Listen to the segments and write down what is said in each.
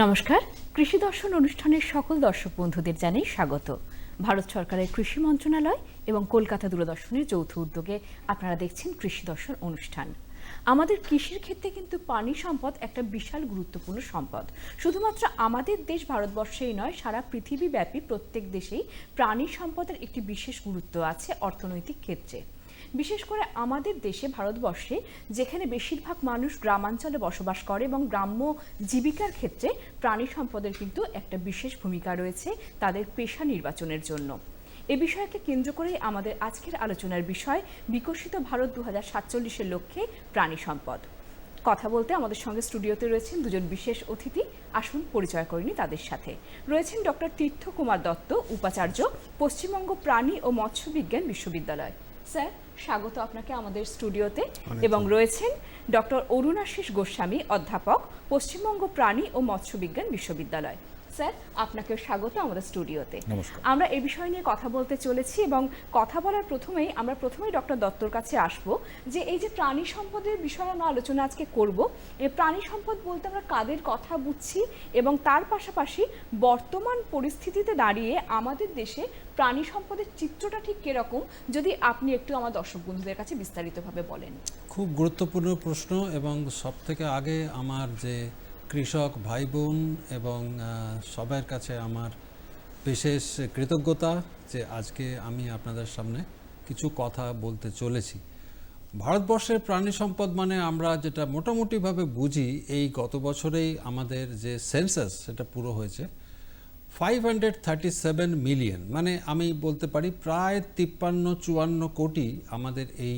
নমস্কার। কৃষি দর্শন অনুষ্ঠানের সকল দর্শক বন্ধুদের জানাই স্বাগত। ভারত সরকারের কৃষি মন্ত্রণালয় এবং কলকাতা দূরদর্শনের যৌথ উদ্যোগে আপনারা দেখছেন কৃষি দর্শন অনুষ্ঠান। আমাদের কৃষির ক্ষেত্রে কিন্তু পানি সম্পদ একটা বিশাল গুরুত্বপূর্ণ সম্পদ। শুধুমাত্র আমাদের দেশ ভারতবর্ষেই নয়, সারা পৃথিবীব্যাপী প্রত্যেক দেশেই প্রাণী সম্পদের একটি বিশেষ গুরুত্ব আছে অর্থনৈতিক ক্ষেত্রে। বিশেষ করে আমাদের দেশে, ভারতবর্ষে, যেখানে বেশিরভাগ মানুষ গ্রামাঞ্চলে বসবাস করে এবং গ্রাম্য জীবিকার ক্ষেত্রে প্রাণী সম্পদের কিন্তু একটা বিশেষ ভূমিকা রয়েছে তাদের পেশা নির্বাচনের জন্য। এ বিষয়কে কেন্দ্র করেই আমাদের আজকের আলোচনার বিষয়, বিকশিত ভারত দু হাজার সাতচল্লিশের লক্ষ্যে প্রাণী সম্পদ। কথা বলতে আমাদের সঙ্গে স্টুডিওতে রয়েছেন দুজন বিশেষ অতিথি। আসুন, পরিচয় করিনি তাদের সাথে। রয়েছেন ডক্টর তীর্থ কুমার দত্ত, উপাচার্য, পশ্চিমবঙ্গ প্রাণী ও মৎস্য বিজ্ঞান বিশ্ববিদ্যালয়। স্যার? স্বাগত আপনাকে আমাদের স্টুডিওতে। এবং রয়েছেন ডক্টর অরুণাশিস গোস্বামী অধ্যাপক পশ্চিমবঙ্গ প্রাণী ও মৎস্য বিজ্ঞান বিশ্ববিদ্যালয়। স্যার আপনাকে স্বাগত আমাদের স্টুডিওতে। আমরা এই বিষয় নিয়ে কথা বলতে চলেছি এবং কথা বলার প্রথমেই আমরা প্রথমেই ডক্টর দত্তর কাছে আসব যে এই যে প্রাণী সম্পদের বিষয়ে আমরা আলোচনা আজকে করব। এই প্রাণী সম্পদ বলতে আমরা কাদের কথা বুঝছি এবং তার পাশাপাশি বর্তমান পরিস্থিতিতে দাঁড়িয়ে আমাদের দেশে প্রাণী সম্পদের চিত্রটা ঠিক কীরকম যদি আপনি একটু আমার দর্শক বন্ধুদের কাছে বিস্তারিতভাবে বলেন। খুব গুরুত্বপূর্ণ প্রশ্ন এবং সব থেকে আগে আমার যে কৃষক ভাই বোন এবং সবার কাছে আমার বিশেষ কৃতজ্ঞতা যে আজকে আমি আপনাদের সামনে কিছু কথা বলতে চলেছি। ভারতবর্ষের প্রাণী সম্পদ মানে আমরা যেটা মোটামুটিভাবে বুঝি, এই গত বছরেই আমাদের যে সেন্সাস সেটা পুরো হয়েছে five hundred thirty seven million মানে আমি বলতে পারি প্রায় তিপ্পান্ন, চুয়ান্ন কোটি আমাদের এই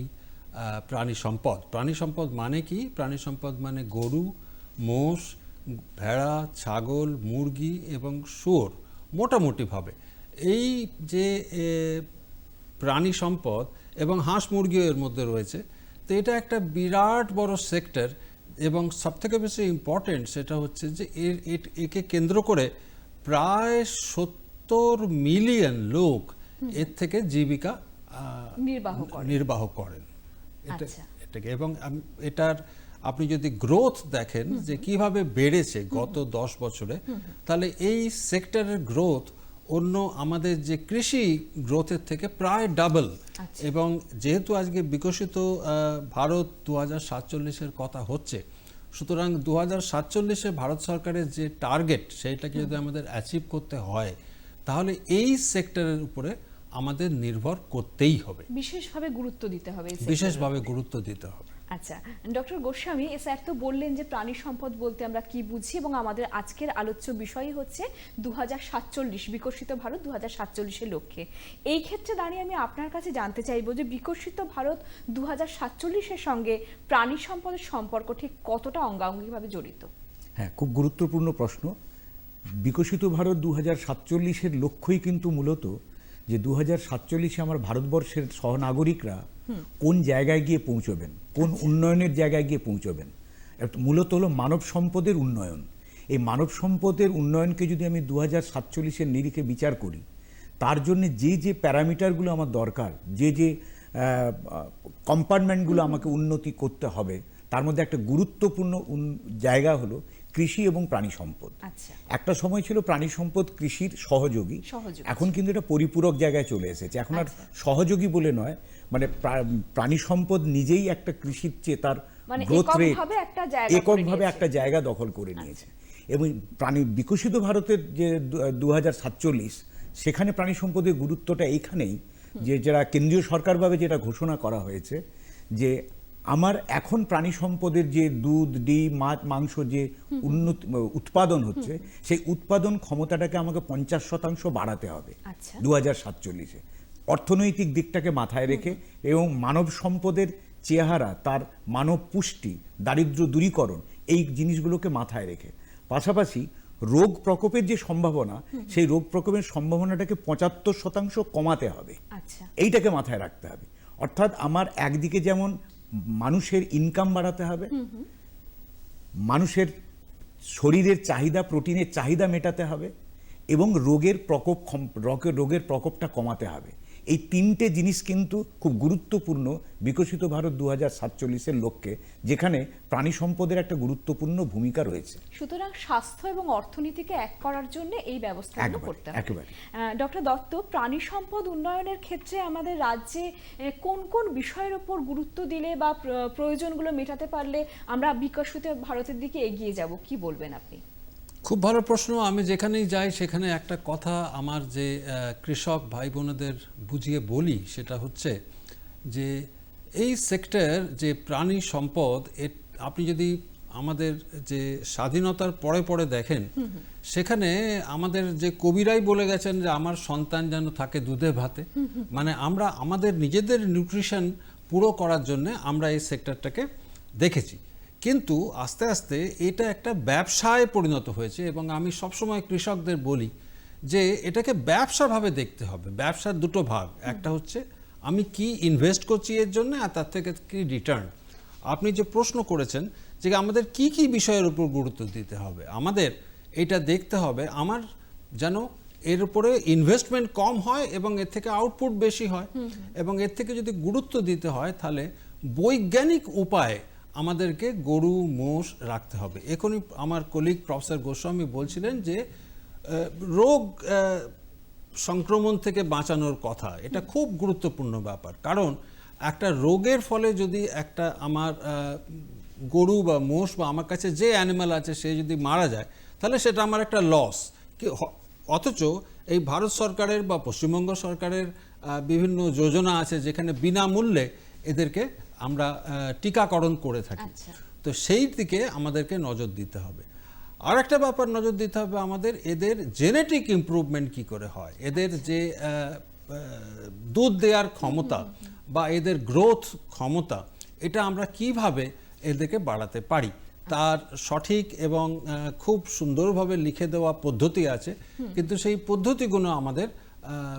প্রাণী সম্পদ। প্রাণী সম্পদ মানে কি? প্রাণী সম্পদ মানে গরু, মোষ ভেড়া ছাগল মুরগি এবং শুয়োর মোটামুটিভাবে। এই যে প্রাণী সম্পদ এবং হাঁস মুরগিও এর মধ্যে রয়েছে তো এটা একটা বিরাট বড় সেক্টর এবং সবথেকে বেশি ইম্পর্টেন্ট সেটা হচ্ছে যে এর একে কেন্দ্র করে প্রায় সত্তর মিলিয়ন লোক এর থেকে জীবিকা নির্বাহ নির্বাহ করেন। এটা আচ্ছা। এটাকে এবং এটার আপনি যদি গ্রোথ দেখেন যে কীভাবে বেড়েছে গত দশ বছরে তাহলে এই সেক্টরের গ্রোথ অন্য আমাদের যে কৃষি গ্রোথের থেকে প্রায় ডাবল আচ্ছা। এবং যেহেতু আজকে বিকশিত ভারত দু হাজার সাতচল্লিশের কথা হচ্ছে সুতরাং দু হাজার সাতচল্লিশে ভারত সরকারের যে টার্গেট সেইটাকে যদি আমাদের অ্যাচিভ করতে হয় তাহলে এই সেক্টরের উপরে আমাদের নির্ভর করতেই হবে। বিশেষভাবে গুরুত্ব দিতে হবে বিশেষভাবে গুরুত্ব দিতে হবে। আচ্ছা ডক্টর গোস্বামী স্যার তো বললেন যে প্রাণী সম্পদ বলতে আমরা কি বুঝি এবং আমাদের আজকের আলোচ্য বিষয়ই হচ্ছে দু হাজার সাতচল্লিশ বিকশিত ভারত দু হাজার সাতচল্লিশের লক্ষ্যে। এই ক্ষেত্রে দাঁড়িয়ে আমি আপনার কাছে জানতে চাইব যে বিকশিত ভারত দু হাজার সাতচল্লিশের সঙ্গে প্রাণী সম্পদের সম্পর্ক ঠিক কতটা অঙ্গাঙ্গিভাবে জড়িত? হ্যাঁ খুব গুরুত্বপূর্ণ প্রশ্ন। বিকশিত ভারত দু হাজার সাতচল্লিশের লক্ষ্যই কিন্তু মূলত যে দু হাজার সাতচল্লিশে আমার ভারতবর্ষের সহনাগরিকরা কোন জায়গায় গিয়ে পৌঁছবেন? কোন উন্নয়নের জায়গায় গিয়ে পৌঁছবেন? মূলত হলো মানব সম্পদের উন্নয়ন। এই মানব সম্পদের উন্নয়নকে যদি আমি দু হাজার সাতচল্লিশের নিরিখে বিচার করি, তার জন্য যে যে প্যারামিটারগুলো আমার দরকার, যে যে কম্পার্টমেন্টগুলো আমাকে উন্নতি করতে হবে, তার মধ্যে একটা গুরুত্বপূর্ণ জায়গা হলো কৃষি এবং প্রাণী সম্পদ। আচ্ছা। একটা সময় ছিল প্রাণী সম্পদ কৃষির সহযোগী। সহযোগী। এখন কিন্তু এটা পরিপূরক জায়গায় চলে এসেছে। এখন আর আচ্ছা। সহযোগী বলে নয় মানে প্রা- প্রাণী সম্পদ নিজেই একটা কৃষির চেয়ে তার মানে গ্রোথ রেট এককভাবে একটা জায়গা দখল করে নিয়েছে। এবং প্রাণী বিকশিত ভারতের যে দু সাতচল্লিশ সেখানে প্রাণী সম্পদের গুরুত্বটা এইখানেই যে যারা কেন্দ্রীয় সরকারভাবে যেটা ঘোষণা করা হয়েছে যে আমার এখন প্রাণী সম্পদের যে দুধ ডিম মাছ মাংস যে উন্নত উৎপাদন হচ্ছে সেই উৎপাদন ক্ষমতাটাকে আমাকে পঞ্চাশ শতাংশ বাড়াতে হবে আচ্ছা। দু হাজার সাতচল্লিশে। অর্থনৈতিক দিকটাকে মাথায় রেখে এবং মানব সম্পদের চেহারা তার মানব পুষ্টি দারিদ্র দূরীকরণ এই জিনিসগুলোকে মাথায় রেখে। পাশাপাশি রোগ প্রকোপের যে সম্ভাবনা সেই রোগ প্রকোপের সম্ভাবনাটাকে পঁচাত্তর শতাংশ কমাতে হবে। আচ্ছা। এইটাকে মাথায় রাখতে হবে। অর্থাৎ আমার একদিকে যেমন মানুষের ইনকাম বাড়াতে হবে। মানুষের শরীরের চাহিদা প্রোটিনের চাহিদা মেটাতে হবে এবং রোগের প্রকোপ রোগের রোগের প্রকোপটা কমাতে হবে। এই তিনটে জিনিস কিন্তু খুব গুরুত্বপূর্ণ বিকশিত ভারত দু হাজার সাতচল্লিশের লক্ষ্যে যেখানে প্রাণী সম্পদের একটা গুরুত্বপূর্ণ ভূমিকা রয়েছে। সুতরাং স্বাস্থ্য এবং অর্থনীতিকে এক করার জন্য এই ব্যবস্থা করতে হবে। একেবারে। ডক্টর দত্ত প্রাণী সম্পদ উন্নয়নের ক্ষেত্রে আমাদের রাজ্যে কোন কোন বিষয়ের উপর গুরুত্ব দিলে বা প্রয়োজনগুলো মেটাতে পারলে আমরা বিকশিত ভারতের দিকে এগিয়ে যাব? কি বলবেন আপনি? খুব ভালো প্রশ্ন। আমি যেখানেই যাই সেখানে একটা কথা আমার যে কৃষক ভাই বোনেদের বুঝিয়ে বলি সেটা হচ্ছে যে এই সেক্টর যে প্রাণী সম্পদ এ- আপনি যদি আমাদের যে স্বাধীনতার পরে পরে দেখেন সেখানে আমাদের যে কবিরাই বলে গেছেন যে আমার সন্তান যেন থাকে দুধে ভাতে। মানে আমরা আমাদের নিজেদের নিউট্রিশন পুরো করার জন্য আমরা এই সেক্টরটাকে দেখেছি। কিন্তু আস্তে আস্তে এটা একটা ব্যবসায় পরিণত হয়েছে এবং আমি সবসময় কৃষকদের বলি যে এটাকে ব্যবসাভাবে দেখতে হবে। ব্যবসার দুটো ভাগ। একটা হচ্ছে আমি কি ইনভেস্ট করছি এর জন্য আর তার থেকে কি রিটার্ন আপনি যে প্রশ্ন করেছেন যে আমাদের কি কি বিষয়ের উপর গুরুত্ব দিতে হবে আমাদের এটা দেখতে হবে। আমার যেন এর উপরে ইনভেস্টমেন্ট কম হয় এবং এর থেকে আউটপুট বেশি হয় এবং এর থেকে যদি গুরুত্ব দিতে হয় তাহলে বৈজ্ঞানিক উপায়ে আমাদেরকে গরু, মোষ রাখতে হবে। এখনই আমার কলিগ প্রফেসর গোস্বামী বলছিলেন যে রোগ সংক্রমণ থেকে বাঁচানোর কথা, এটা খুব গুরুত্বপূর্ণ ব্যাপার। কারণ একটা রোগের ফলে যদি একটা আমার গরু বা মোষ বা আমার কাছে যে অ্যানিমাল আছে, সে যদি মারা যায়, তাহলে সেটা আমার একটা লস কি অথচ এই ভারত সরকারের বা পশ্চিমবঙ্গ সরকারের বিভিন্ন যোজনা আছে যেখানে বিনামূল্যে এদেরকে আমরা টিকাকরণ করে থাকি। আচ্ছা। তো সেই দিকে আমাদেরকে নজর দিতে হবে। আর একটা ব্যাপার নজর দিতে হবে আমাদের এদের জেনেটিক ইমপ্রুভমেন্ট কি করে হয়? এদের যে আহ, আহ, দুধ দেওয়ার ক্ষমতা বা এদের গ্রোথ ক্ষমতা এটা আমরা কীভাবে এদেরকে বাড়াতে পারি? তার সঠিক এবং খুব সুন্দরভাবে লিখে দেওয়া পদ্ধতি আছে। কিন্তু সেই পদ্ধতিগুলো আমাদের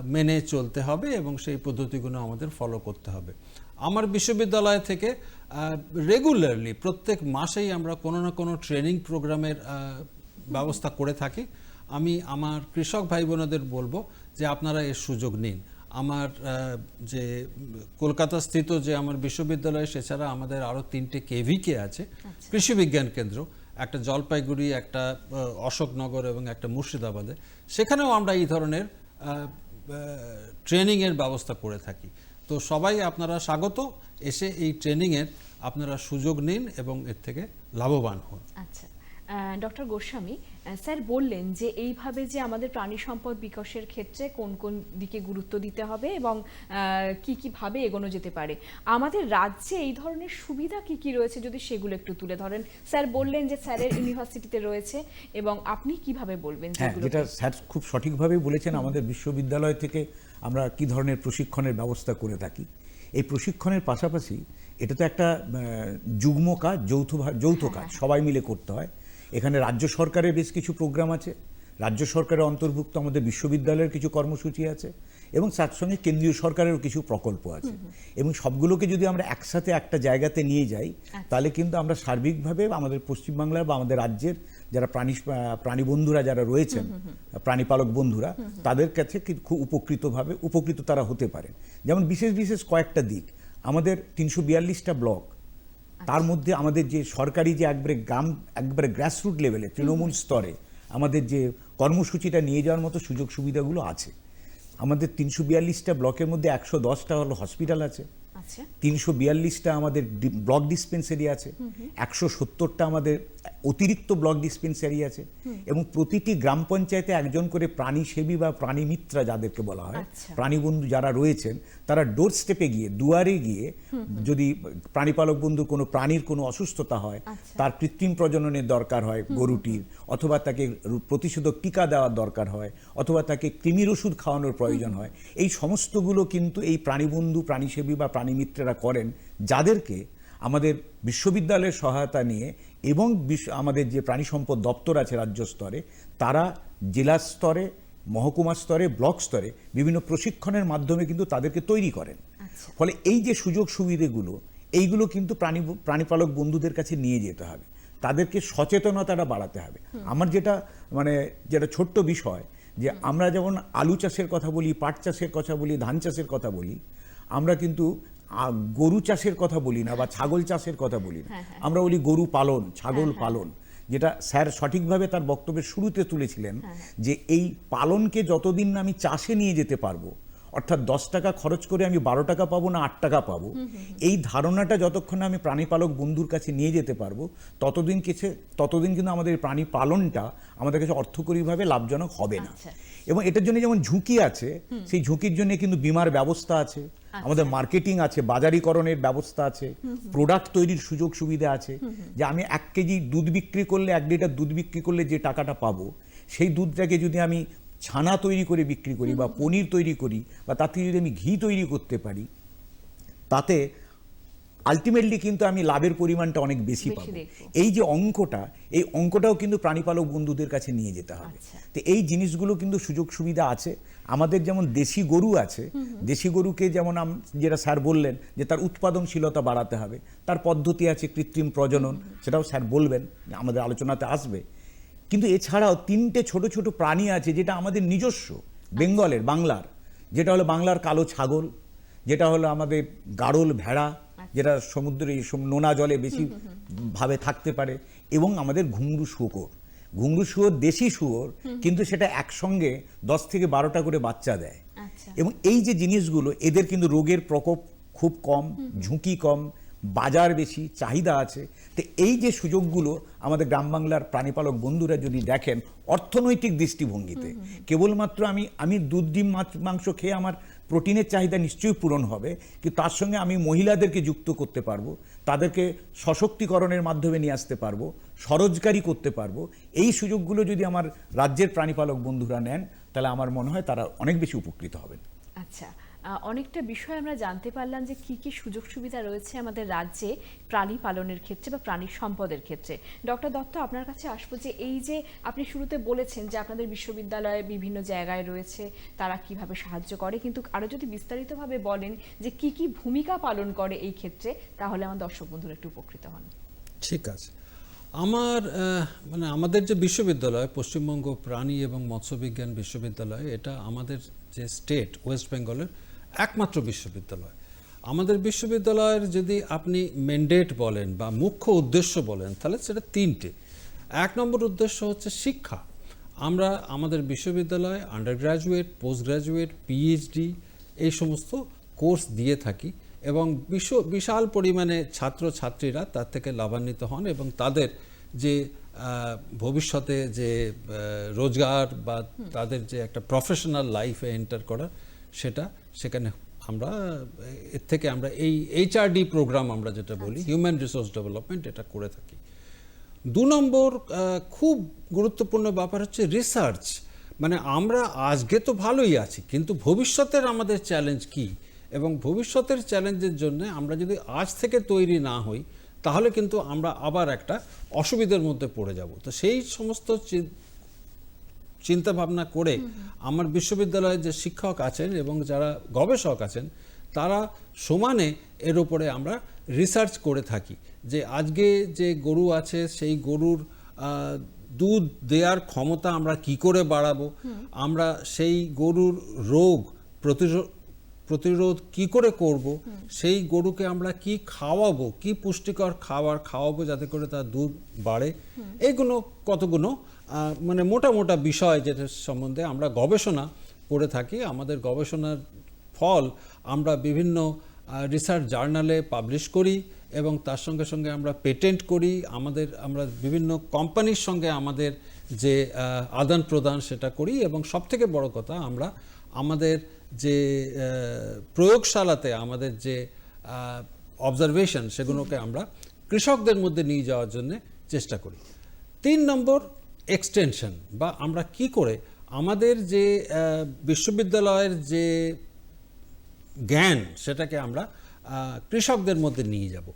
মেনে চলতে হবে এবং সেই পদ্ধতিগুলো আমাদের ফলো করতে হবে। আমার বিশ্ববিদ্যালয় থেকে রেগুলারলি প্রত্যেক মাসেই আমরা কোনো না কোনো ট্রেনিং প্রোগ্রামের ব্যবস্থা করে থাকি। আমি আমার কৃষক ভাই বোনেদের বলব যে আপনারা এর সুযোগ নিন। আমার যে কলকাতা স্থিত যে আমার বিশ্ববিদ্যালয় সেছাড়া আমাদের আরও তিনটে কেভিকে আছে কৃষি বিজ্ঞান কেন্দ্র একটা জলপাইগুড়ি একটা অশোকনগর এবং একটা মুর্শিদাবাদে। সেখানেও আমরা এই ধরনের ট্রেনিংয়ের ব্যবস্থা করে থাকি। তো সবাই আপনারা স্বাগত। এসে এই ট্রেনিংয়ের আপনারা সুযোগ নিন এবং এর থেকে লাভবান হন। আচ্ছা। ডক্টর গোস্বামী স্যার বললেন যে এইভাবে যে আমাদের প্রাণী সম্পদ বিকাশের ক্ষেত্রে কোন কোন দিকে গুরুত্ব দিতে হবে এবং কি কি ভাবে এগোনো যেতে পারে। আমাদের রাজ্যে এই ধরনের সুবিধা কি কি রয়েছে যদি সেগুলো একটু তুলে ধরেন? স্যার বললেন যে স্যারের ইউনিভার্সিটিতে রয়েছে এবং আপনি কীভাবে বলবেন হ্যাঁ যেটা স্যার খুব সঠিকভাবেই বলেছেন আমাদের বিশ্ববিদ্যালয় থেকে আমরা কি ধরনের প্রশিক্ষণের ব্যবস্থা করে থাকি। এই প্রশিক্ষণের পাশাপাশি এটা তো একটা যুগ্ম কাজ যৌথ যৌথ কাজ সবাই মিলে করতে হয়। এখানে রাজ্য সরকারের বেশ কিছু প্রোগ্রাম আছে। রাজ্য সরকারের অন্তর্ভুক্ত আমাদের বিশ্ববিদ্যালয়ের কিছু কর্মসূচি আছে এবং তার সঙ্গে কেন্দ্রীয় সরকারেরও কিছু প্রকল্প আছে। এবং সবগুলোকে যদি আমরা একসাথে একটা জায়গাতে নিয়ে যাই তাহলে কিন্তু আমরা সার্বিকভাবে আমাদের পশ্চিমবাংলার বা আমাদের রাজ্যের যারা প্রাণী প্রাণী বন্ধুরা যারা রয়েছেন প্রাণীপালক বন্ধুরা তাদের কাছে খুব উপকৃতভাবে উপকৃত তারা হতে পারে যেমন বিশেষ বিশেষ কয়েকটা দিক। আমাদের তিনশো বিয়াল্লিশটা ব্লক তার মধ্যে আমাদের যে সরকারি যে একবারে গ্রাম একবারে গ্রাসরুট লেভেলে তৃণমূল স্তরে আমাদের যে কর্মসূচিটা নিয়ে যাওয়ার মতো সুযোগ সুবিধাগুলো আছে। আমাদের তিনশো বিয়াল্লিশটা ব্লকের মধ্যে একশো দশটা হলো হসপিটাল আছে। আচ্ছা। তিনশো বিয়াল্লিশটা আমাদের ব্লক ডিসপেন্সারি আছে। একশো সত্তরটা আমাদের অতিরিক্ত ব্লক ডিসপেন্সারি আছে। এবং প্রতিটি গ্রাম পঞ্চায়েতে একজন করে প্রাণী সেবী বা প্রাণী মিত্রা যাদেরকে বলা হয় আচ্ছা। প্রাণী বন্ধু যারা রয়েছেন তারা ডোর স্টেপে গিয়ে দুয়ারে গিয়ে যদি প্রাণীপালক বন্ধু কোনো প্রাণীর কোনো অসুস্থতা হয় আচ্ছা। তার কৃত্রিম প্রজননের দরকার হয় গরুটির অথবা তাকে প্রতিষেধক টিকা দেওয়ার দরকার হয় অথবা তাকে কৃমির ওষুধ খাওয়ানোর প্রয়োজন হয়। এই সমস্তগুলো কিন্তু এই প্রাণীবন্ধু প্রাণীসেবী বা প্রাণীমিত্রেরা করেন যাদেরকে আমাদের বিশ্ববিদ্যালয়ের সহায়তা নিয়ে এবং আমাদের যে প্রাণী সম্পদ দপ্তর আছে রাজ্য স্তরে তারা জেলা স্তরে মহকুমা স্তরে ব্লক স্তরে বিভিন্ন প্রশিক্ষণের মাধ্যমে কিন্তু তাদেরকে তৈরি করেন। আচ্ছা। ফলে এই যে সুযোগ সুবিধেগুলো এইগুলো কিন্তু প্রাণী প্রাণীপালক বন্ধুদের কাছে নিয়ে যেতে হবে। তাদেরকে সচেতনতাটা বাড়াতে হবে। আমার যেটা মানে যেটা ছোট্ট বিষয় যে আমরা যেমন আলু চাষের কথা বলি পাট চাষের কথা বলি ধান চাষের কথা বলি আমরা কিন্তু গরু চাষের কথা বলি না বা ছাগল চাষের কথা বলি না। আমরা বলি গরু পালন ছাগল পালন। যেটা স্যার সঠিকভাবে তার বক্তব্যের শুরুতে তুলেছিলেন যে এই পালনকে যতদিন না আমি চাষে নিয়ে যেতে পারব অর্থাৎ দশ টাকা খরচ করে আমি বারো টাকা পাবো না আট টাকা পাবো এই ধারণাটা যতক্ষণ না আমি প্রাণীপালক বন্ধুর কাছে নিয়ে যেতে পারব ততদিন কিছু ততদিন কিন্তু আমাদের প্রাণী পালনটা আমাদের কাছে অর্থকরীভাবে লাভজনক হবে না। আচ্ছা। এবং এটার জন্য যেমন ঝুঁকি আছে সেই ঝুঁকির জন্য কিন্তু বিমার ব্যবস্থা আছে আমাদের মার্কেটিং আছে বাজারিকরণের ব্যবস্থা আছে প্রোডাক্ট তৈরির সুযোগ সুবিধা আছে। যে আমি এক কেজি দুধ বিক্রি করলে এক লিটার দুধ বিক্রি করলে যে টাকাটা পাবো সেই দুধটাকে যদি আমি ছানা তৈরি করে বিক্রি করি বা পনির তৈরি করি বা তাতে যদি আমি ঘি তৈরি করতে পারি তাতে আলটিমেটলি কিন্তু আমি লাভের পরিমাণটা অনেক বেশি পাবো। এই যে অঙ্কটা এই অঙ্কটাও কিন্তু প্রাণীপালক বন্ধুদের কাছে নিয়ে যেতে হবে। আচ্ছা। তো এই জিনিসগুলো কিন্তু সুযোগ সুবিধা আছে। আমাদের যেমন দেশি গরু আছে দেশি গরুকে যেমন আম- যেটা স্যার বললেন যে তার উৎপাদনশীলতা বাড়াতে হবে তার পদ্ধতি আছে কৃত্রিম প্রজনন সেটাও স্যার বলবেন আমাদের আলোচনাতে আসবে। কিন্তু এছাড়াও তিনটে ছোট ছোট প্রাণী আছে যেটা আমাদের নিজস্ব বেঙ্গলের বাংলার। যেটা হলো বাংলার কালো ছাগল যেটা হলো আমাদের গাড়ল ভেড়া যেটা সমুদ্রে নোনা জলে বেশি ভাবে থাকতে পারে এবং আমাদের ঘুংরু শুয়োর। ঘুঙরু শুয়োর দেশি শুয়োর কিন্তু সেটা একসঙ্গে দশ থেকে বারোটা করে বাচ্চা দেয়। আচ্ছা। এবং এই যে জিনিসগুলো এদের কিন্তু রোগের প্রকোপ খুব কম ঝুঁকি কম বাজার বেশি চাহিদা আছে। তো এই যে সুযোগগুলো আমাদের গ্রাম বাংলার প্রাণীপালক বন্ধুরা যদি দেখেন অর্থনৈতিক দৃষ্টিভঙ্গিতে কেবলমাত্র আমি আমি দুধ ডিম মাছ মাংস খেয়ে আমার প্রোটিনের চাহিদা নিশ্চয়ই পূরণ হবে, কিন্তু তার সঙ্গে আমি মহিলাদেরকে যুক্ত করতে পারব, তাদেরকে সশক্তিকরণের মাধ্যমে নিয়ে আসতে পারব সরোজগারি করতে পারব। এই সুযোগগুলো যদি আমার রাজ্যের প্রাণীপালক বন্ধুরা নেন, তাহলে আমার মনে হয় তারা অনেক বেশি উপকৃত হবেন। আচ্ছা অনেকটা বিষয় আমরা জানতে পারলাম যে কি কি সুযোগ সুবিধা রয়েছে আমাদের রাজ্যে প্রাণী পালনের ক্ষেত্রে বা প্রাণী সম্পদের ক্ষেত্রে। ডক্টর দত্ত, আপনার কাছে আসব যে এই যে আপনি শুরুতে বলেছেন যে আপনাদের বিশ্ববিদ্যালয়ে বিভিন্ন জায়গায় রয়েছে, তারা কীভাবে সাহায্য করে, কিন্তু আরও যদি বিস্তারিতভাবে বলেন যে কি কি ভূমিকা পালন করে এই ক্ষেত্রে, তাহলে আমার দর্শক বন্ধুরা একটু উপকৃত হন। ঠিক আছে। আমার মানে আমাদের যে বিশ্ববিদ্যালয়, পশ্চিমবঙ্গ প্রাণী এবং মৎস্যবিজ্ঞান বিশ্ববিদ্যালয়, এটা আমাদের যে স্টেট, ওয়েস্ট বেঙ্গলের একমাত্র বিশ্ববিদ্যালয়। আমাদের বিশ্ববিদ্যালয়ের যদি আপনি ম্যান্ডেট বলেন বা মুখ্য উদ্দেশ্য বলেন, তাহলে সেটা তিনটে। এক নম্বর উদ্দেশ্য হচ্ছে শিক্ষা। আমরা আমাদের বিশ্ববিদ্যালয়ে undergraduate postgraduate PhD এই সমস্ত কোর্স দিয়ে থাকি এবং বিশ্ব বিশাল পরিমাণে ছাত্র ছাত্রীরা তার থেকে লাভান্বিত হন এবং তাদের যে ভবিষ্যতে যে রোজগার বা তাদের যে একটা প্রফেশনাল লাইফে এন্টার করা সেটা সেখানে আমরা এর থেকে আমরা এই এইচআরডি প্রোগ্রাম আমরা যেটা বলি হিউম্যান রিসোর্স ডেভেলপমেন্ট এটা করে থাকি। দু নম্বর খুব গুরুত্বপূর্ণ ব্যাপার হচ্ছে রিসার্চ মানে আমরা আজকে তো ভালোই আছি কিন্তু ভবিষ্যতের আমাদের চ্যালেঞ্জ কি? এবং ভবিষ্যতের চ্যালেঞ্জের জন্য আমরা যদি আজ থেকে তৈরি না হই তাহলে কিন্তু আমরা আবার একটা অসুবিধার মধ্যে পড়ে যাব। তো সেই সমস্ত চিন্তা ভাবনা করে আমার বিশ্ববিদ্যালয়ের যে শিক্ষক আছেন এবং যারা গবেষক আছেন তারা সমানে এর উপরে আমরা রিসার্চ করে থাকি যে আজকে যে গরু আছে সেই গরুর দুধ দেওয়ার ক্ষমতা আমরা কি করে বাড়াবো? আমরা সেই গরুর রোগ প্রতিরোধ প্রতিরোধ কি করে করব? সেই গরুকে আমরা কি খাওয়াবো? কি পুষ্টিকর খাবার খাওয়াবো যাতে করে তার দুধ বাড়ে? এইগুলো কতগুলো মানে মোটা মোটা বিষয় যেটা সম্বন্ধে আমরা গবেষণা করে থাকি, আমাদের গবেষণার ফল আমরা বিভিন্ন রিসার্চ জার্নালে পাবলিশ করি এবং তার সঙ্গে সঙ্গে আমরা পেটেন্ট করি। আমাদের, আমরা বিভিন্ন কোম্পানির সঙ্গে আমাদের যে আদান প্রদান সেটা করি এবং সবথেকে বড় কথা আমরা আমাদের যে প্রয়োগশালাতে আমাদের যে অবজারভেশন সেগুলোকে আমরা কৃষকদের মধ্যে নিয়ে যাওয়ার জন্য চেষ্টা করি। তিন নম্বর এক্সটেনশন বা আমরা কি করে আমাদের যে বিশ্ববিদ্যালয়ের যে জ্ঞান সেটাকে আমরা কৃষকদের মধ্যে নিয়ে যাব।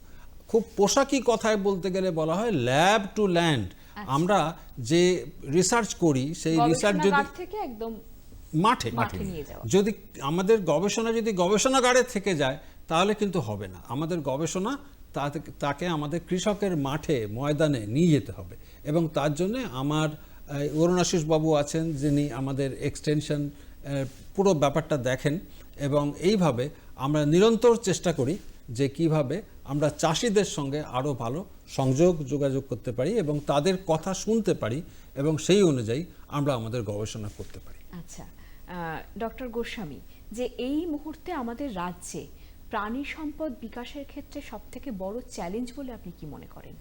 খুব পোশাকি কথায় বলতে গেলে বলা হয় ল্যাব টু ল্যান্ড। আমরা যে রিসার্চ করি সেই রিসার্চ যদি থেকে একদম মাঠে মাঠে নিয়ে যাওয়া। যদি আমাদের গবেষণা যদি গবেষণাগারে থেকে যায় তাহলে কিন্তু হবে না। আমাদের গবেষণা তাকে আমাদের কৃষকের মাঠে, ময়দানে নিয়ে যেতে হবে। এবং তার জন্য আমার বাবু আছেন যিনি আমাদের এক্সটেনশন পুরো ব্যাপারটা দেখেন। এবং এইভাবে আমরা নিরন্তর চেষ্টা করি যে কীভাবে আমরা চাষিদের সঙ্গে আরও ভালো সংযোগ যোগাযোগ করতে পারি এবং তাদের কথা শুনতে পারি এবং সেই অনুযায়ী আমরা আমাদের গবেষণা করতে পারি। আচ্ছা ডক্টর গোস্বামী, যে এই মুহূর্তে আমাদের রাজ্যে প্রাণী সম্পদ বিকাশের ক্ষেত্রে সব থেকে বড় চ্যালেঞ্জ বলে আপনি কি মনে করেন?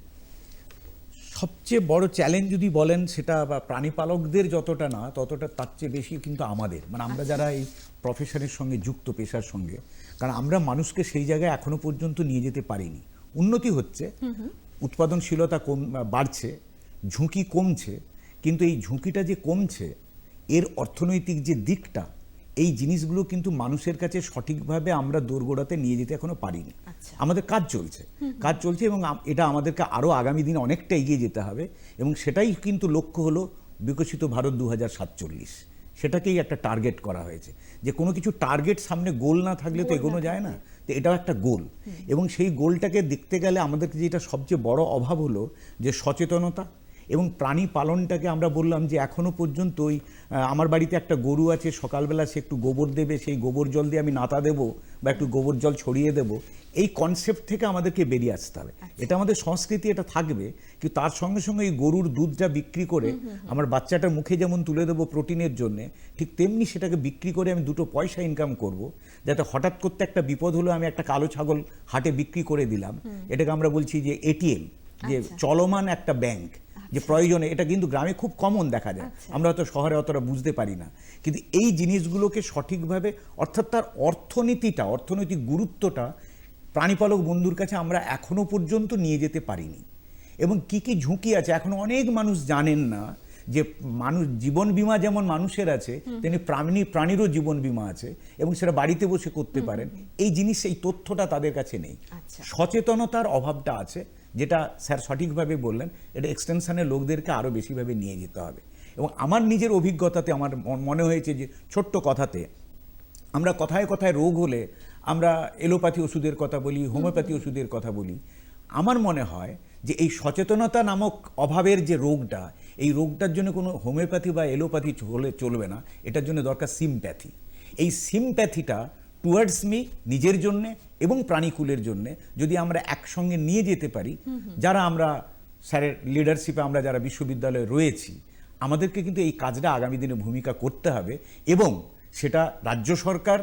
সবচেয়ে বড় চ্যালেঞ্জ যদি বলেন সেটা বা প্রাণী পালকদের যতটা না ততটা তার চেয়ে বেশি কিন্তু আমাদের। মানে আমরা যারা এই প্রফেশনের সঙ্গে যুক্ত পেশার সঙ্গে কারণ আমরা মানুষকে সেই জায়গায় এখনও পর্যন্ত নিয়ে যেতে পারিনি। উন্নতি হচ্ছে উৎপাদনশীলতা কম বাড়ছে ঝুঁকি কমছে কিন্তু এই ঝুঁকিটা যে কমছে এর অর্থনৈতিক যে দিকটা এই জিনিসগুলো কিন্তু মানুষের কাছে সঠিকভাবে আমরা দোরগোড়াতে নিয়ে যেতে এখনও পারিনি। আচ্ছা। আমাদের কাজ চলছে। কাজ চলছে এবং এটা আমাদেরকে আরও আগামী দিনে অনেকটা এগিয়ে যেতে হবে এবং সেটাই কিন্তু লক্ষ্য হলো বিকশিত ভারত দু হাজার সাতচল্লিশ। সেটাকেই একটা টার্গেট করা হয়েছে। যে কোনো কিছু টার্গেট সামনে গোল না থাকলে তো এগোনো যায় না। তো এটাও একটা গোল এবং সেই গোলটাকে দেখতে গেলে আমাদেরকে যেটা সবচেয়ে বড় অভাব হলো যে সচেতনতা এবং প্রাণী পালনটাকে আমরা বললাম যে এখনও পর্যন্ত ওই আমার বাড়িতে একটা গরু আছে সকালবেলা সে একটু গোবর দেবে সেই গোবর জল দিয়ে আমি নাতা দেবো বা একটু গোবর জল ছড়িয়ে দেবো। এই কনসেপ্ট থেকে আমাদেরকে বেরিয়ে আসতে হবে। এটা আমাদের সংস্কৃতি এটা থাকবে। কিন্তু তার সঙ্গে সঙ্গে এই গরুর দুধটা বিক্রি করে আমার বাচ্চাটার মুখে যেমন তুলে দেবো প্রোটিনের জন্যে ঠিক তেমনি সেটাকে বিক্রি করে আমি দুটো পয়সা ইনকাম করব। যাতে হঠাৎ করতে একটা বিপদ হলো আমি একটা কালো ছাগল হাটে বিক্রি করে দিলাম। এটাকে আমরা বলছি যে এটিএম যে চলমান একটা ব্যাংক যে প্রয়োজনে এটা কিন্তু গ্রামে খুব কমন দেখা যায়। আমরা হয়তো শহরে অতটা বুঝতে পারি না। কিন্তু এই জিনিসগুলোকে সঠিকভাবে অর্থাৎ তার অর্থনীতিটা অর্থনৈতিক গুরুত্বটা প্রাণীপালক বন্ধুর কাছে আমরা এখনও পর্যন্ত নিয়ে যেতে পারিনি। এবং কি কি ঝুঁকি আছে এখন অনেক মানুষ জানেন না যে মানুষ জীবন বীমা যেমন মানুষের আছে তেমনি প্রাণী প্রাণীরও জীবন বীমা আছে। এবং সেটা বাড়িতে বসে করতে পারেন। এই জিনিস এই তথ্যটা তাদের কাছে নেই। আচ্ছা। সচেতনতার অভাবটা আছে। যেটা স্যার সঠিকভাবে বললেন, এটা এক্সটেনশনের লোকদেরকে আরও বেশিভাবে নিয়ে যেতে হবে। এবং আমার নিজের অভিজ্ঞতাতে আমার মনে হয়েছে যে ছোট্ট কথাতে, আমরা কথায় কথায় রোগ হলে আমরা এলোপ্যাথি ওষুধের কথা বলি, হোমিওপ্যাথি ওষুধের কথা বলি। আমার মনে হয় যে এই সচেতনতা নামক অভাবের যে রোগটা, এই রোগটার জন্য কোনো হোমিওপ্যাথি বা এলোপ্যাথি হলে চলবে না, এটার জন্য দরকার সিমপ্যাথি। এই সিমপ্যাথিটা টুয়ার্ডস মি নিজের জন্যে এবং প্রাণীকুলের জন্যে যদি আমরা একসঙ্গে নিয়ে যেতে পারি যারা আমরা স্যারের লিডারশিপে আমরা যারা বিশ্ববিদ্যালয়ে রয়েছি আমাদেরকে কিন্তু এই কাজটা আগামী দিনে ভূমিকা করতে হবে এবং সেটা রাজ্য সরকার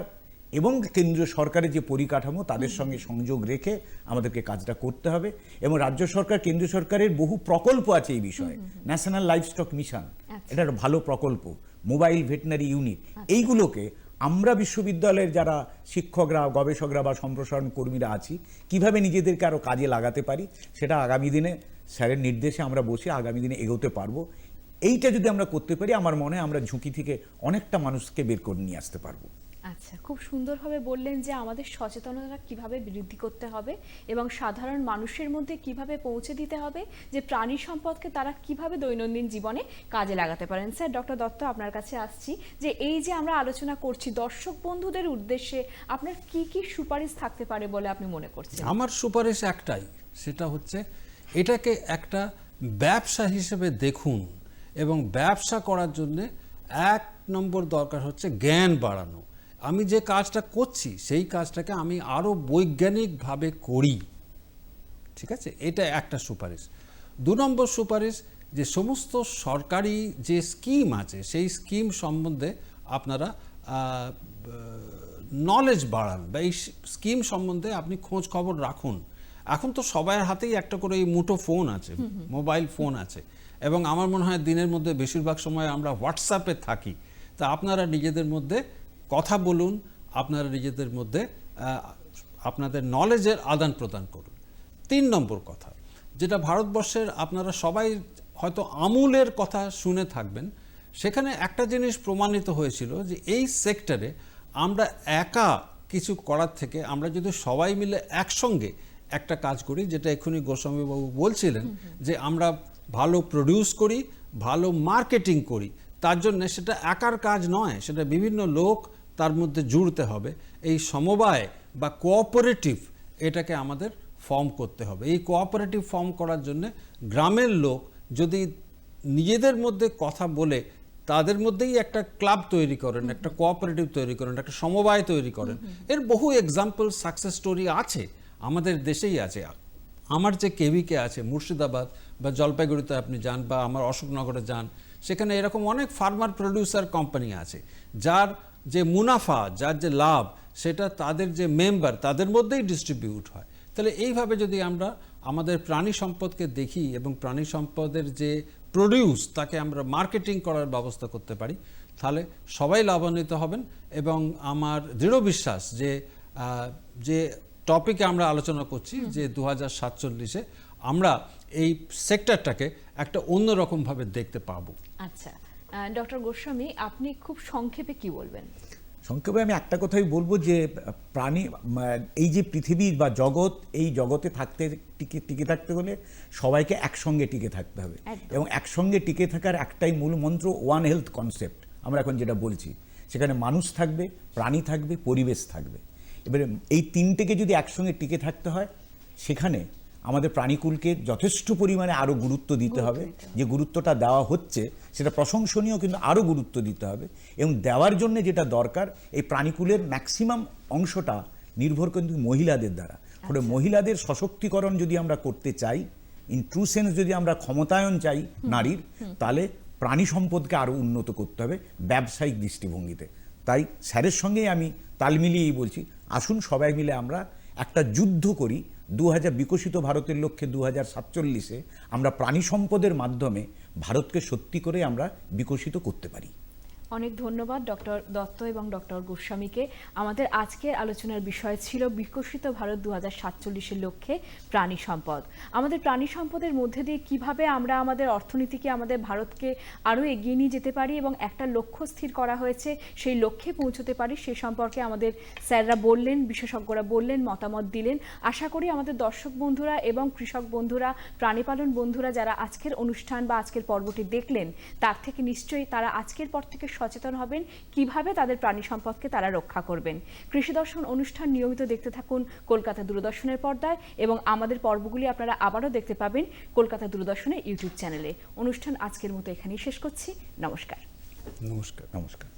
এবং কেন্দ্রীয় সরকারের যে পরিকাঠামো তাদের সঙ্গে সংযোগ রেখে আমাদেরকে কাজটা করতে হবে এবং রাজ্য সরকার কেন্দ্রীয় সরকারের বহু প্রকল্প আছে এই বিষয়ে। ন্যাশনাল লাইফস্টক মিশন এটা একটা ভালো প্রকল্প মোবাইল ভেটেনারি ইউনিট এইগুলোকে আমরা বিশ্ববিদ্যালয়ের যারা শিক্ষকরা, গবেষকরা বা সম্প্রসারণ কর্মীরা আছি, কীভাবে নিজেদেরকে আরও কাজে লাগাতে পারি, সেটা আগামী দিনে স্যারের নির্দেশে আমরা বসে আগামী দিনে এগোতে পারব। এইটা যদি আমরা করতে পারি, আমার মনে হয় আমরা ঝুঁকি থেকে অনেকটা মানুষকে বের করে নিয়ে আসতে পারব। আচ্ছা খুব সুন্দরভাবে বললেন যে আমাদের সচেতনতা কীভাবে বৃদ্ধি করতে হবে এবং সাধারণ মানুষের মধ্যে কীভাবে পৌঁছে দিতে হবে, যে প্রাণী সম্পদকে তারা কীভাবে দৈনন্দিন জীবনে কাজে লাগাতে পারেন। স্যার, ডক্টর দত্ত আপনার কাছে আসছি যে এই যে আমরা আলোচনা করছি, দর্শক বন্ধুদের উদ্দেশ্যে আপনার কি কি সুপারিশ থাকতে পারে বলে আপনি মনে করছেন? আমার সুপারিশ একটাই, সেটা হচ্ছে এটাকে একটা ব্যবসা হিসেবে দেখুন এবং ব্যবসা করার জন্যে এক নম্বর দরকার হচ্ছে জ্ঞান বাড়ানো। আমি যে কাজটা করছি সেই কাজটাকে আমি আরও বৈজ্ঞানিকভাবে করি। ঠিক আছে? এটা একটা সুপারিশ। দু নম্বর সুপারিশ যে সমস্ত সরকারি যে স্কিম আছে সেই স্কিম সম্বন্ধে আপনারা নলেজ বাড়ান বা এই স্কিম সম্বন্ধে আপনি খোঁজ খবর রাখুন। এখন তো সবার হাতেই একটা করে এই মুঠো ফোন আছে মোবাইল ফোন আছে। এবং আমার মনে হয় দিনের মধ্যে বেশিরভাগ সময় আমরা হোয়াটসঅ্যাপে থাকি। তা আপনারা নিজেদের মধ্যে কথা বলুন, আপনারা নিজেদের মধ্যে আপনাদের নলেজের আদান প্রদান করুন। তিন নম্বর কথা, যেটা ভারতবর্ষের আপনারা সবাই হয়তো আমূলের কথা শুনে থাকবেন, সেখানে একটা জিনিস প্রমাণিত হয়েছিল যে এই সেক্টরে আমরা একা কিছু করার থেকে আমরা যদি সবাই মিলে একসঙ্গে একটা কাজ করি, যেটা এক্ষুনি গোস্বামীবাবু বলছিলেন, যে আমরা ভালো প্রডিউস করি, ভালো মার্কেটিং করি তার জন্য সেটা একার কাজ নয় সেটা বিভিন্ন লোক তার মধ্যে জুড়তে হবে। এই সমবায় বা কোঅপারেটিভ এটাকে আমাদের ফর্ম করতে হবে। এই কোঅপারেটিভ ফর্ম করার জন্য গ্রামের লোক যদি নিজেদের মধ্যে কথা বলে তাদের মধ্যেই একটা ক্লাব তৈরি করেন একটা কোঅপারেটিভ তৈরি করেন একটা সমবায় তৈরি করেন। এর বহু এক্সাম্পল সাকসেস স্টোরি আছে আমাদের দেশেই আছে। আমার যে কেভিকে আছে মুর্শিদাবাদ বা জলপাইগুড়িতে আপনি যান বা আমার অশোকনগরে যান সেখানে এরকম অনেক ফার্মার প্রডিউসার কোম্পানি আছে যার যে মুনাফা যার যে লাভ সেটা তাদের যে মেম্বার তাদের মধ্যেই ডিস্ট্রিবিউট হয়। তাহলে এইভাবে যদি আমরা আমাদের প্রাণী সম্পদকে দেখি এবং প্রাণী সম্পদের যে প্রডিউস তাকে আমরা মার্কেটিং করার ব্যবস্থা করতে পারি তাহলে সবাই লাভান্বিত হবেন এবং আমার দৃঢ় বিশ্বাস যে যে টপিকে আমরা আলোচনা করছি যে দু হাজার সাতচল্লিশে আমরা এই সেক্টরটাকে একটা অন্যরকমভাবে দেখতে পাবো। আচ্ছা ডক্টর গোস্বামী আপনি খুব সংক্ষেপে কি বলবেন? সংক্ষেপে আমি একটা কথাই বলব যে প্রাণী এই যে পৃথিবী বা জগৎ এই জগতে থাকতে টিকে টিকে থাকতে হলে সবাইকে একসঙ্গে টিকে থাকতে হবে। এবং একসঙ্গে টিকে থাকার একটাই মূল মন্ত্র ওয়ান হেলথ কনসেপ্ট আমরা এখন যেটা বলছি। সেখানে মানুষ থাকবে প্রাণী থাকবে পরিবেশ থাকবে। এবারে এই তিনটেকে যদি একসঙ্গে টিকে থাকতে হয় সেখানে আমাদের প্রাণীকুলকে যথেষ্ট পরিমাণে আরও গুরুত্ব দিতে হবে। যে গুরুত্বটা দেওয়া হচ্ছে সেটা প্রশংসনীয় কিন্তু আরও গুরুত্ব দিতে হবে। এবং দেওয়ার জন্য যেটা দরকার এই প্রাণীকুলের ম্যাক্সিমাম অংশটা নির্ভর কিন্তু মহিলাদের দ্বারা। ফলে মহিলাদের সশক্তিকরণ যদি আমরা করতে চাই ইন ট্রু সেন্স যদি আমরা ক্ষমতায়ন চাই নারীর তাহলে প্রাণী সম্পদকে আরও উন্নত করতে হবে ব্যবসায়িক দৃষ্টিভঙ্গিতে। তাই স্যারের সঙ্গেই আমি তাল মিলিয়েই বলছি আসুন সবাই মিলে আমরা একটা যুদ্ধ করি দু হাজার বিকশিত ভারতের লক্ষ্যে দু হাজার সাতচল্লিশে আমরা প্রাণী সম্পদের মাধ্যমে ভারতকে সত্যি করে আমরা বিকশিত করতে পারি। অনেক ধন্যবাদ ডক্টর দত্ত এবং ডক্টর গোস্বামীকে। আমাদের আজকের আলোচনার বিষয় ছিল বিকশিত ভারত দু হাজার সাতচল্লিশের লক্ষ্যে প্রাণী সম্পদ। আমাদের প্রাণী সম্পদের মধ্যে দিয়ে কীভাবে আমরা আমাদের অর্থনীতিকে, আমাদের ভারতকে আরও এগিয়ে নিয়ে যেতে পারি এবং একটা লক্ষ্য স্থির করা হয়েছে, সেই লক্ষ্যে পৌঁছতে পারি, সে সম্পর্কে আমাদের স্যাররা বললেন, বিশেষজ্ঞরা বললেন, মতামত দিলেন। আশা করি আমাদের দর্শক বন্ধুরা এবং কৃষক বন্ধুরা, প্রাণীপালন বন্ধুরা যারা আজকের অনুষ্ঠান বা আজকের পর্বটি দেখলেন, তার থেকে নিশ্চয়ই তারা আজকের পর থেকে সচেতন হবেন, কীভাবে তাদের প্রাণী সম্পদকে তারা রক্ষা করবেন। কৃষি দর্শন অনুষ্ঠান নিয়মিত দেখতে থাকুন কলকাতা দূরদর্শনের পর্দায় এবং আমাদের পর্বগুলি আপনারা আবারও দেখতে পাবেন কলকাতা দূরদর্শনের ইউটিউব চ্যানেলে। অনুষ্ঠান আজকের মতো এখানেই শেষ করছি। নমস্কার। নমস্কার নমস্কার।